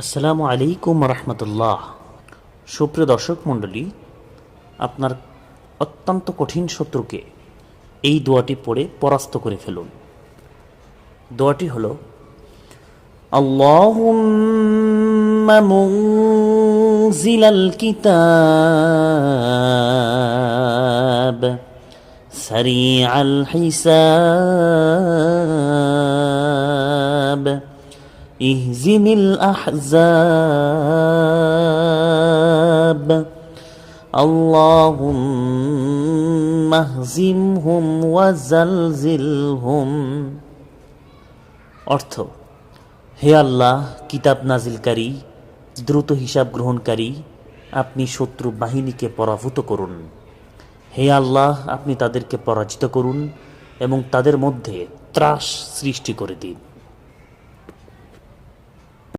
আসসালামু আলাইকুম রহমতুল্লাহ। সুপ্রিয় দর্শক মণ্ডলী, আপনার অত্যন্ত কঠিন শত্রুকে এই দোয়াটি পড়ে পরাস্ত করে ফেলুন। দোয়াটি হল মুজিলাল কিতাব সারি আল হিসাব اهزم الأحزاب اللهم اهزمهم وزلزلهم অর্থ হে আল্লাহ কিতাব নাজিলকারী দ্রুত হিসাব গ্রহণকারী আপনি শত্রু বাহিনীকে পরাভূত করুন হে আল্লাহ আপনি তাদেরকে পরাজিত করুন এবং তাদের মধ্যে ত্রাস সৃষ্টি করে দিন